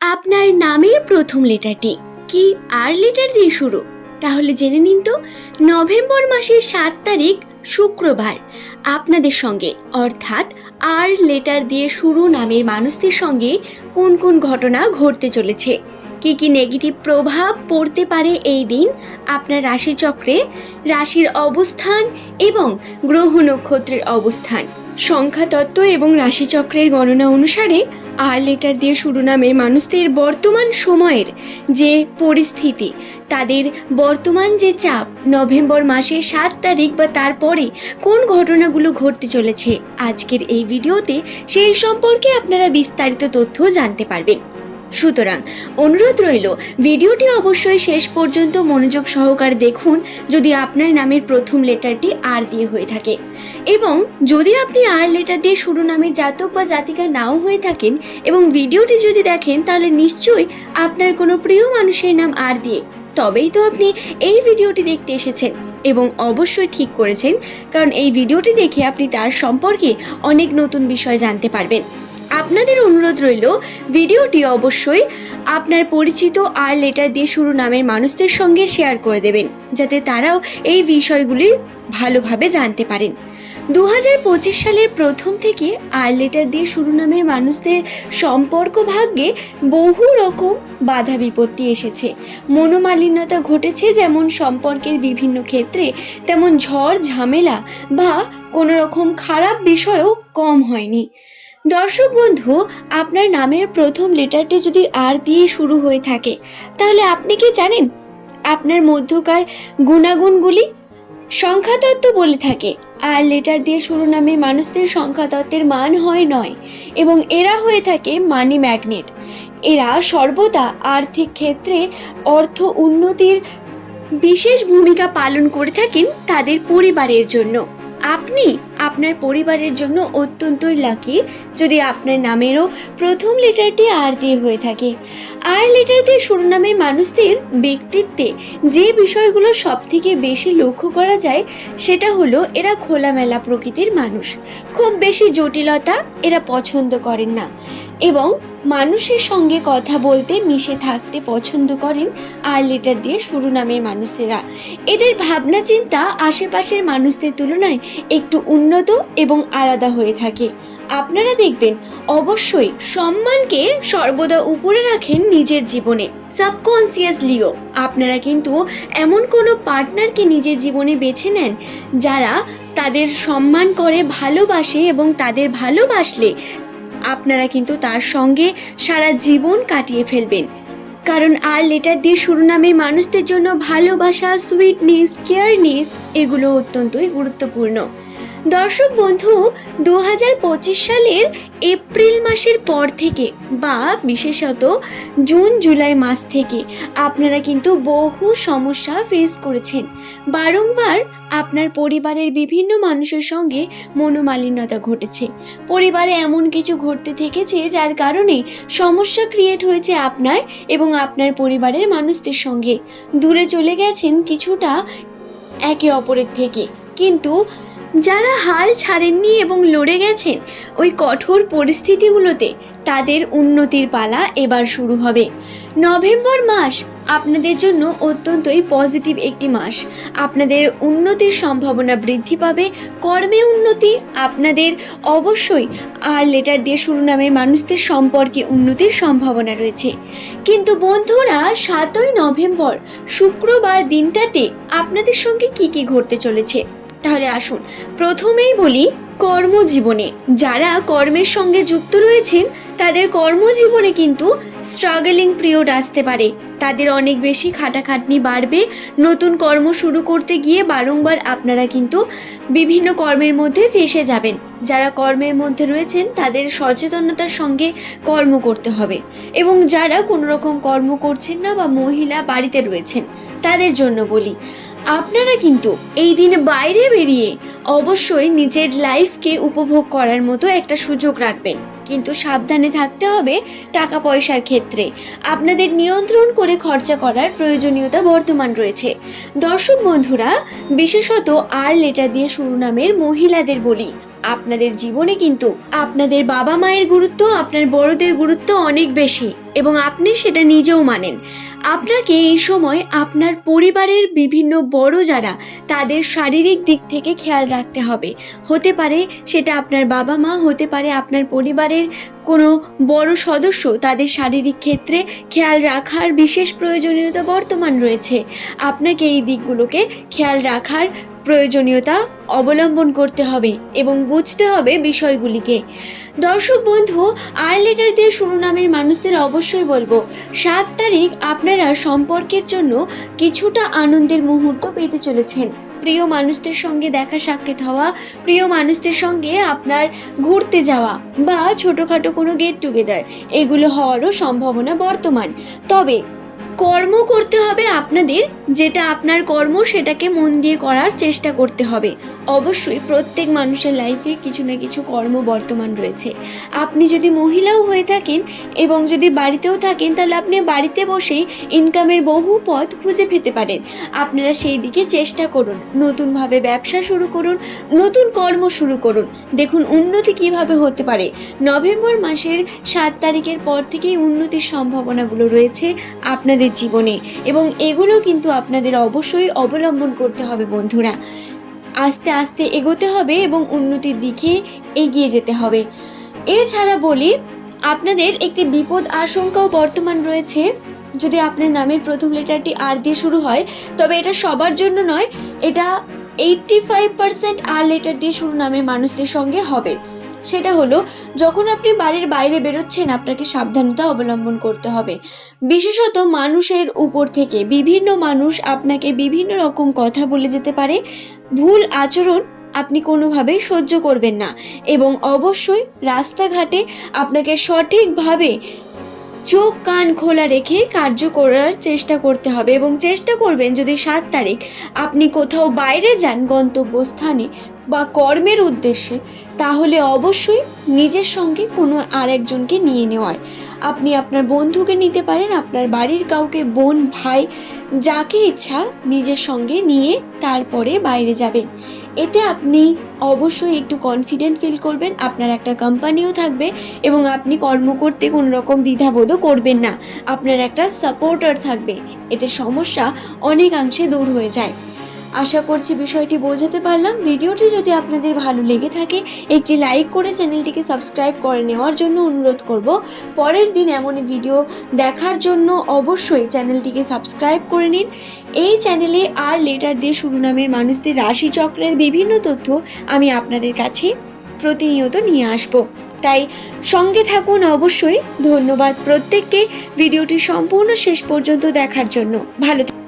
আপনার নামের প্রথম লেটারটি কি আর লেটার দিয়ে শুরু? তাহলে জেনে নিন তো, নভেম্বর মাসের সাত তারিখ, শুক্রবার, আপনাদের সঙ্গে, অর্থাৎ আর লেটার দিয়ে শুরু নামের মানুষদের সঙ্গে কোন কোন ঘটনা ঘটতে চলেছে? কি কি নেগেটিভ প্রভাব পড়তে পারে এই দিন? আপনার রাশিচক্রে রাশির অবস্থান এবং গ্রহ নক্ষত্রের অবস্থান, সংখ্যাতত্ত্ব এবং রাশিচক্রের গণনা অনুসারে আর লেটার দিয়ে শুরু নামের মানুষদের বর্তমান সময়ের যে পরিস্থিতি, তাদের বর্তমান যে চাপ, নভেম্বর মাসের সাত তারিখ বা তারপরে কোন ঘটনাগুলো ঘটতে চলেছে, আজকের এই ভিডিওতে সেই সম্পর্কে আপনারা বিস্তারিত তথ্য জানতে পারবেন। সুতরাং অনুরোধ রইল, ভিডিওটি অবশ্যই শেষ পর্যন্ত মনোযোগ সহকারে দেখুন যদি আপনার নামের প্রথম লেটারটি আর দিয়ে হয়ে থাকে। এবং যদি আপনি আর লেটার দিয়ে শুরু নামের জাতক বা জাতিকা নাও হয়ে থাকেন এবং ভিডিওটি যদি দেখেন, তাহলে নিশ্চয়ই আপনার কোনো প্রিয় মানুষের নাম আর দিয়ে তবেই তো আপনি এই ভিডিওটি দেখতে এসেছেন এবং অবশ্যই ঠিক করেছেন, কারণ এই ভিডিওটি দেখে আপনি তার সম্পর্কে অনেক নতুন বিষয় জানতে পারবেন। আপনাদের অনুরোধ রইল, ভিডিওটি অবশ্যই আপনার পরিচিত আর লেটার দিয়ে শুরু নামের মানুষদের সঙ্গে শেয়ার করে দেবেন, যাতে তারাও এই বিষয়গুলি ভালোভাবে জানতে পারেন। দু সালের প্রথম থেকে আর লেটার দিয়ে শুরু নামের মানুষদের সম্পর্ক ভাগ্যে বহু রকম বাধা বিপত্তি এসেছে। মনোমালিন্যতা ঘটেছে যেমন সম্পর্কের বিভিন্ন ক্ষেত্রে, তেমন ঝড়, ঝামেলা বা কোনো রকম খারাপ বিষয়ও কম হয়নি। দর্শক বন্ধু, আপনার নামের প্রথম লেটারটি যদি আর দিয়ে শুরু হয়ে থাকে, তাহলে আপনি কি জানেন? আপনার মধ্যকার গুণাগুণগুলি সংখ্যাতত্ত্ব বলে থাকে। আর লেটার দিয়ে শুরু নামে মানুষদের সংখ্যাতত্ত্বের মান হয় নয়, এবং এরা হয়ে থাকে মানি ম্যাগনেট এরা সর্বদা আর্থিক ক্ষেত্রে অর্থ উন্নতির বিশেষ ভূমিকা পালন করে থাকেন তাদের পরিবারের জন্য। আপনি আপনার পরিবারের জন্য অত্যন্তই লাকি যদি আপনার নামেরও প্রথম লেটারটি আর দিয়ে হয়ে থাকে। আর লেটার দিয়ে শুরু নামে মানুষদের ব্যক্তিত্বে যে বিষয়গুলো সব থেকে বেশি লক্ষ্য করা যায় সেটা হলো এরা খোলামেলা প্রকৃতির মানুষ। খুব বেশি জটিলতা এরা পছন্দ করেন না। এবং মানুষের সঙ্গে কথা বলতে, মিশে থাকতে পছন্দ করেন আর লেটার দিয়ে শুরু নামের মানুষেরা। এদের ভাবনা চিন্তা আশেপাশের মানুষদের তুলনায় একটু উন্নত এবং আলাদা হয়ে থাকে। আপনারা দেখবেন, অবশ্যই সম্মানকে সর্বদা উপরে রাখেন নিজের জীবনে। সাবকনসিয়াসলিও আপনারা কিন্তু এমন কোনো পার্টনারকে নিজের জীবনে বেছে নেন যারা তাদের সম্মান করে, ভালোবাসে এবং তাদের ভালোবাসলে আপনারা কিন্তু তার সঙ্গে সারা জীবন কাটিয়ে ফেলবেন। কারণ আর লেটার দিয়ে শুরু নামের মানুষদের জন্য ভালোবাসা সুইটনেস কেয়ারনেস এগুলো অত্যন্তই গুরুত্বপূর্ণ। দর্শক বন্ধু দু হাজার পঁচিশ সালের এপ্রিল মাসের পর থেকে বা বিশেষত জুন, জুলাই মাস থেকে আপনারা কিন্তু বহু সমস্যা ফেস করেছেন। বারংবার আপনার পরিবারের বিভিন্ন মানুষের সঙ্গে মনোমালিন্যতা ঘটেছে। পরিবারে এমন কিছু ঘটতে থেকেছে যার কারণে সমস্যা ক্রিয়েট হয়েছে আপনার এবং আপনার পরিবারের মানুষদের সঙ্গে। দূরে চলে গেছেন কিছুটা একে অপরের থেকে। কিন্তু যারা হাল ছাড়েননি এবং লড়ে গেছেন, ওই কঠোর পরিস্থিতিগুলোতে তাদের উন্নতির পালা এবার শুরু হবে। নভেম্বর মাস আপনাদের জন্য অত্যন্তই পজিটিভ একটি মাস। আপনাদের উন্নতির সম্ভাবনা বৃদ্ধি পাবে, কর্মে উন্নতি আপনাদের অবশ্যই আর লেটার দিয়ে শুরু নামের মানুষদের সম্পর্কে উন্নতির সম্ভাবনা রয়েছে। কিন্তু বন্ধুরা, সাতই নভেম্বর শুক্রবার দিনটাতে আপনাদের সঙ্গে কি কি ঘটতে চলেছে? তাহলে আসুন। প্রথমেই বলি কর্মজীবনে। যারা কর্মের সঙ্গে যুক্ত রয়েছেন, তাদের কর্মজীবনে কিন্তু স্ট্রাগলিং পিরিয়ড আসতে পারে। তাদের অনেক বেশি খাটাখাটনি বাড়বে। নতুন কর্ম শুরু করতে গিয়ে বারংবার আপনারা কিন্তু বিভিন্ন কর্মের মধ্যে ফেসে যাবেন। যারা কর্মের মধ্যে রয়েছেন, তাদের সচেতনতার সঙ্গে কর্ম করতে হবে। এবং যারা কোনো রকম কর্ম করছেন না বা মহিলা বাড়িতে রয়েছেন, তাদের জন্য বলি আপনারা কিন্তু এই দিন বাইরে বেরিয়ে অবশ্যই নিজের লাইফকে উপভোগ করার মতো একটা সুযোগ রাখবেন। কিন্তু সাবধানে থাকতে হবে টাকা পয়সার ক্ষেত্রে। আপনাদের নিয়ন্ত্রণ করে খরচা করার প্রয়োজনীয়তা বর্তমান রয়েছে। দর্শক বন্ধুরা, বিশেষত আর লেটার দিয়ে শুরু নামের মহিলাদের বলি। আপনাদের জীবনে কিন্তু আপনাদের বাবা মায়ের গুরুত্ব, আপনার বড়দের গুরুত্ব অনেক বেশি এবং আপনি সেটা নিজেও মানেন। আপনাকে এই সময় আপনার পরিবারের বিভিন্ন বড় যারা, তাদের শারীরিক দিক থেকে খেয়াল রাখতে হবে। হতে পারে সেটা আপনার বাবা মা, হতে পারে আপনার পরিবারের কোনো বড় সদস্য, তাদের শারীরিক ক্ষেত্রে খেয়াল রাখার বিশেষ প্রয়োজনীয়তা বর্তমান রয়েছে। আপনাকে এই দিকগুলোকে খেয়াল রাখার প্রয়োজনীয়তা অবলম্বন করতে হবে এবং বুঝতে হবে বিষয়গুলিকে। দর্শক বন্ধু, আর লেটার দিয়ে শুরু নামের মানুষদের অবশ্যই বলব, সাত তারিখ আপনারা সম্পর্কের জন্য কিছুটা আনন্দের মুহূর্ত পেতে চলেছেন। প্রিয় মানুষদের সঙ্গে দেখা সাক্ষাৎ হওয়া, প্রিয় মানুষদের সঙ্গে আপনার ঘুরতে যাওয়া বা ছোটোখাটো কোনো গেট টুগেদার এগুলো হওয়ারও সম্ভাবনা বর্তমান। তবে কর্ম করতে হবে আপনাদের যেটা আপনার কর্ম, সেটাকে মন দিয়ে করার চেষ্টা করতে হবে। অবশ্যই প্রত্যেক মানুষের লাইফে কিছু না কিছু কর্ম বর্তমান রয়েছে। আপনি যদি মহিলাও হয়ে থাকেন এবং যদি বাড়িতেও থাকেন, তাহলে আপনি বাড়িতে বসেই ইনকামের বহু পথ খুঁজে পেতে পারেন। আপনারা সেই দিকে চেষ্টা করুন। নতুনভাবে ব্যবসা শুরু করুন, নতুন কর্ম শুরু করুন। দেখুন উন্নতি কীভাবে হতে পারে। নভেম্বর মাসের সাত তারিখের পর থেকেই উন্নতির সম্ভাবনাগুলো রয়েছে আপনাদের জীবনে। এবং এগুলো কিন্তু আপনাদের অবশ্যই অবলম্বন করতে হবে বন্ধুরা। আস্তে আস্তে এগোতে হবে এবং উন্নতির দিকে এগিয়ে যেতে হবে। এছাড়া বলি, আপনাদের একটি বিপদ আশঙ্কাও বর্তমান রয়েছে। যদি আপনার নামের প্রথম লেটারটি আর দিয়ে শুরু হয়, তবে এটা সবার জন্য নয়, এটা এইটটি ফাইভ পার্সেন্ট আর লেটার দিয়ে শুরু নামের মানুষদের সঙ্গে হবে। সেটা হলো, যখন আপনি বাড়ির বাইরে বেরোচ্ছেন, আপনাকে সাবধানতা অবলম্বন করতে হবে। বিশেষত মানুষের উপর থেকে, বিভিন্ন মানুষ আপনাকে বিভিন্ন রকম কথা বলে যেতে পারে। ভুল আচরণ আপনি কোনোভাবেই সহ্য করবেন না এবং অবশ্যই রাস্তাঘাটে আপনাকে সঠিকভাবে চোখ, কান খোলা রেখে কার্য করার চেষ্টা করতে হবে এবং চেষ্টা করবেন যদি সাত তারিখ আপনি কোথাও বাইরে যান গন্তব্যস্থানে বা কর্মের উদ্দেশ্যে, তাহলে অবশ্যই নিজের সঙ্গে কোনো আরেকজনকে নিয়ে নেওয়ায়। আপনি আপনার বন্ধুকে নিতে পারেন, আপনার বাড়ির কাউকে, বোন, ভাই, যাকে ইচ্ছা নিজের সঙ্গে নিয়ে তারপরে বাইরে যাবেন। এতে আপনি অবশ্যই একটু কনফিডেন্ট ফিল করবেন, আপনার একটা কোম্পানিও থাকবে এবং আপনি কর্ম করতে কোনো রকম দ্বিধাবোধও করবেন না। আপনার একটা সাপোর্টার থাকবে। এতে সমস্যা অনেকাংশে দূর হয়ে যায়। আশা করছি বিষয়টি বোঝাতে পারলাম। ভিডিওটি যদি আপনাদের ভালো লেগে থাকে, একটি লাইক করে চ্যানেলটিকে সাবস্ক্রাইব করে নেওয়ার জন্য অনুরোধ করব। পরের দিন এমনই ভিডিও দেখার জন্য অবশ্যই চ্যানেলটিকে সাবস্ক্রাইব করে নিন। এই চ্যানেলে আর লেটার দিয়ে শুরু নামের মানুষদের রাশিচক্রের বিভিন্ন তথ্য আমি আপনাদের কাছে প্রতিনিয়ত নিয়ে আসব। তাই সঙ্গে থাকুন অবশ্যই। ধন্যবাদ প্রত্যেককে। ভিডিওটি সম্পূর্ণ শেষ পর্যন্ত দেখার জন্য। ভালো।